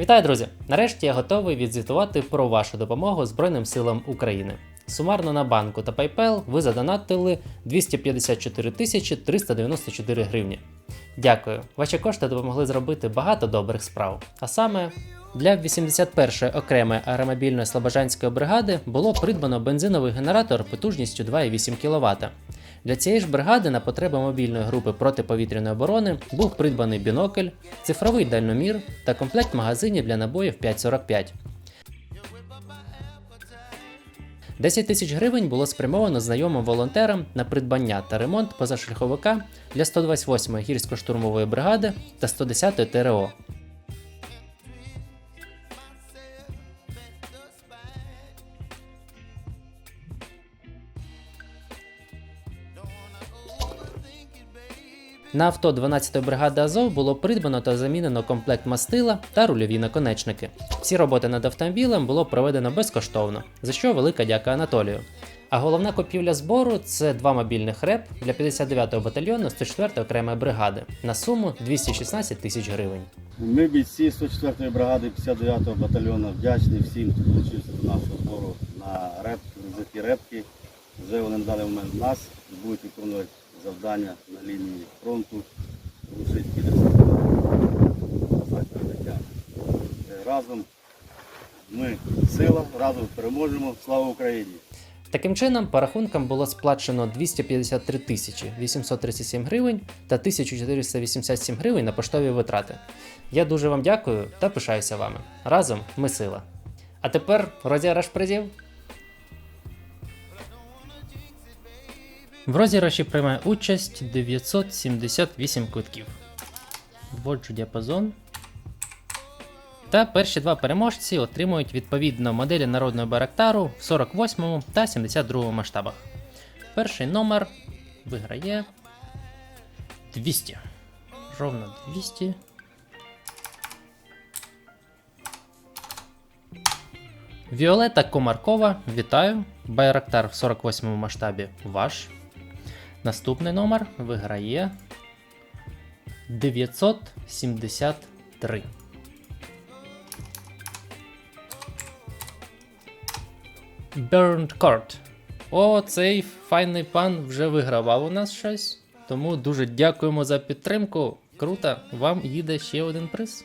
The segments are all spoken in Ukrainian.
Вітаю, друзі! Нарешті я готовий відзвітувати про вашу допомогу Збройним силам України. Сумарно на банку та PayPal ви задонатили 254 тисячі 394 гривні. Дякую. Ваші кошти допомогли зробити багато добрих справ. А саме для 81-ї окремої аеромобільної слобожанської бригади було придбано бензиновий генератор потужністю 2,8 кВт. Для цієї ж бригади на потреби мобільної групи протиповітряної оборони був придбаний бінокль, цифровий дальномір та комплект магазинів для набоїв 5,45. 10 тисяч гривень було спрямовано знайомим волонтерам на придбання та ремонт позашляховика для 128-ї гірсько-штурмової бригади та 110-ї ТРО. На авто 12-ї бригади Азов було придбано та замінено комплект мастила та рульові наконечники. Всі роботи над автомобілем було проведено безкоштовно, за що велика дяка Анатолію. А головна купівля збору це два мобільних реп для 59-го батальйону 104-ї окремої бригади на суму 216 тисяч гривень. Ми бійці 104-ї бригади 59-го батальйону вдячні всім, хто долучився до нашого збору на рюкзаки репки. Вже вони надали момент нас будуть виконувати завдання на лінії фронту, глушити підерські життя. Разом ми сила, разом переможемо. Слава Україні! Таким чином, по рахункам було сплачено 253 тисячі 837 гривень та 1487 гривень на поштові витрати. Я дуже вам дякую та пишаюся вами. Разом ми сила. А тепер розіграш призів. В розіграші приймає участь 978 квитків. Вводжу діапазон. Та перші два переможці отримують відповідно моделі народного Байрактару в 48 та 72 масштабах. Перший номер виграє 200. Ровно 200. Віолета Комаркова, вітаю. Байрактар в 48 масштабі ваш. Наступний номер виграє 973. Burned Court. О, цей файний пан вже вигравав у нас щось. Тому дуже дякуємо за підтримку. Круто, вам їде ще один приз.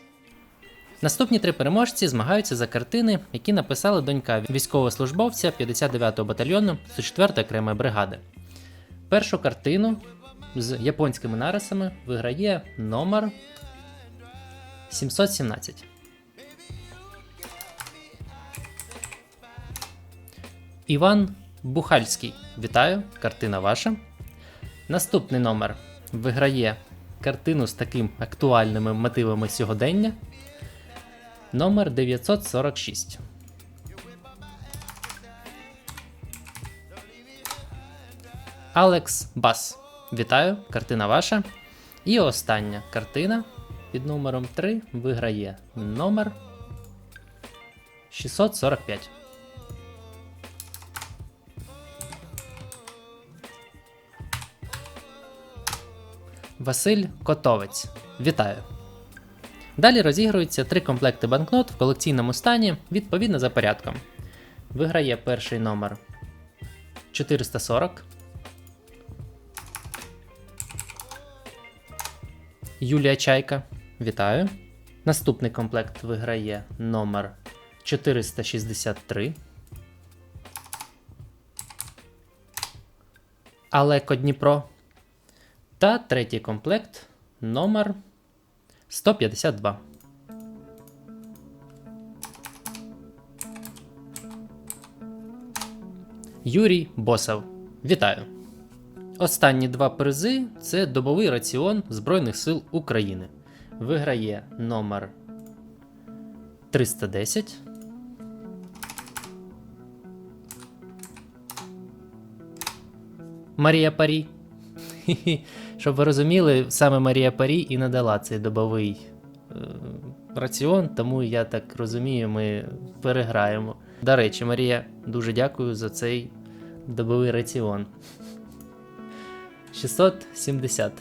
Наступні три переможці змагаються за картини, які написала донька військовослужбовця 59-го батальйону 104-ї окремої бригади. Першу картину з японськими нарисами виграє номер 717. Іван Бухальський. Вітаю, картина ваша. Наступний номер виграє картину з таким актуальними мотивами сьогодення. Номер 946. Алекс Бас. Вітаю, картина ваша. І остання картина під номером 3 виграє номер 645. Василь Котовець. Вітаю! Далі розігруються три комплекти банкнот в колекційному стані відповідно за порядком. Виграє перший номер 440. Юлія Чайка. Вітаю. Наступний комплект виграє номер 463. Алеко Дніпро. Та третій комплект номер 152. Юрій Босов. Вітаю! Останні два призи це добовий раціон Збройних сил України. Виграє номер 310. Марія Парі. Щоб ви розуміли, саме Марія Парі і надала цей добовий е, раціон, тому я так розумію, ми переграємо. До речі, Марія, дуже дякую за цей добовий раціон. 670.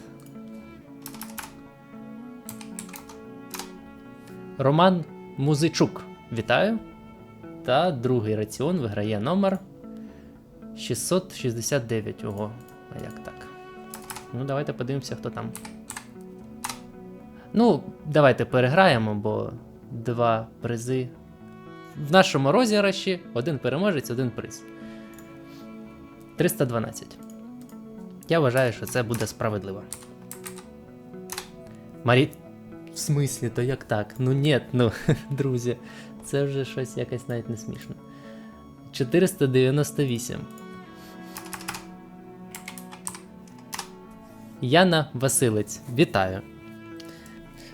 Роман Музичук. Вітаю. Та другий раціон виграє номер 669. Ого, а як так? Ну, давайте подивимося, хто там. Ну, давайте переграємо, бо два призи. В нашому розіграші один переможець, один приз. 312. Я вважаю, що це буде справедливо. Марі. В смислі, то як так? Ну ні, ну, друзі, це вже щось якось навіть не смішно. 498. Яна Василець, вітаю.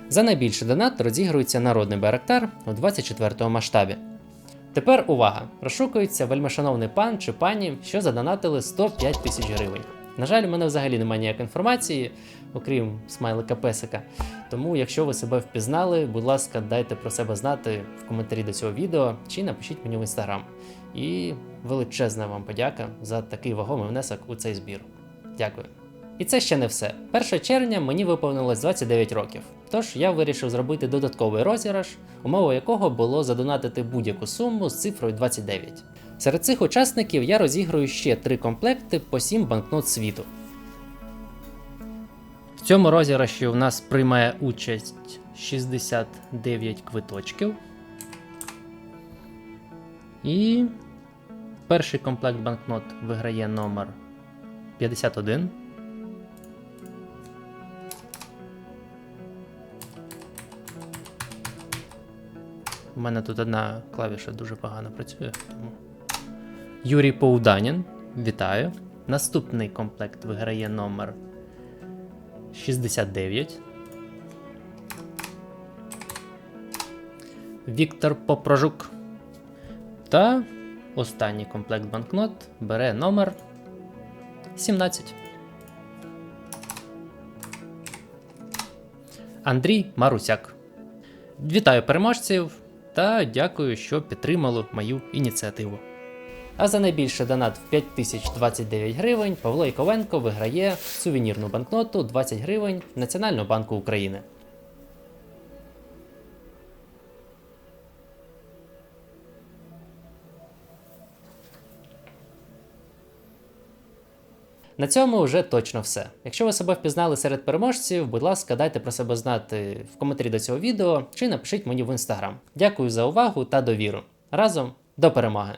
За найбільший донат розігрується народний байрактар у 24 масштабі. Тепер увага! Розшукується вельмишановний пан чи пані, що задонатили 105 тисяч гривень. На жаль, у мене взагалі немає ніякої інформації, окрім смайлика песика. Тому, якщо ви себе впізнали, будь ласка, дайте про себе знати в коментарі до цього відео чи напишіть мені в інстаграм. І величезна вам подяка за такий вагомий внесок у цей збір. Дякую. І це ще не все. 1 червня мені виповнилось 29 років. Тож я вирішив зробити додатковий розіграш, умовою якого було задонатити будь-яку суму з цифрою 29. Серед цих учасників я розіграю ще три комплекти по 7 банкнот світу. В цьому розіграші у нас приймає участь 69 квиточків. І перший комплект банкнот виграє номер 51. У мене тут одна клавіша дуже погано працює. Тому... Юрій Поуданін. Вітаю. Наступний комплект виграє номер 69. Віктор Попрожук. Та останній комплект банкнот бере номер 17. Андрій Марусяк. Вітаю переможців та дякую, що підтримали мою ініціативу. А за найбільший донат в 5029 гривень Павло Іковенко виграє сувенірну банкноту 20 гривень Національного банку України. На цьому вже точно все. Якщо ви себе впізнали серед переможців, будь ласка, дайте про себе знати в коментарі до цього відео чи напишіть мені в інстаграм. Дякую за увагу та довіру. Разом до перемоги!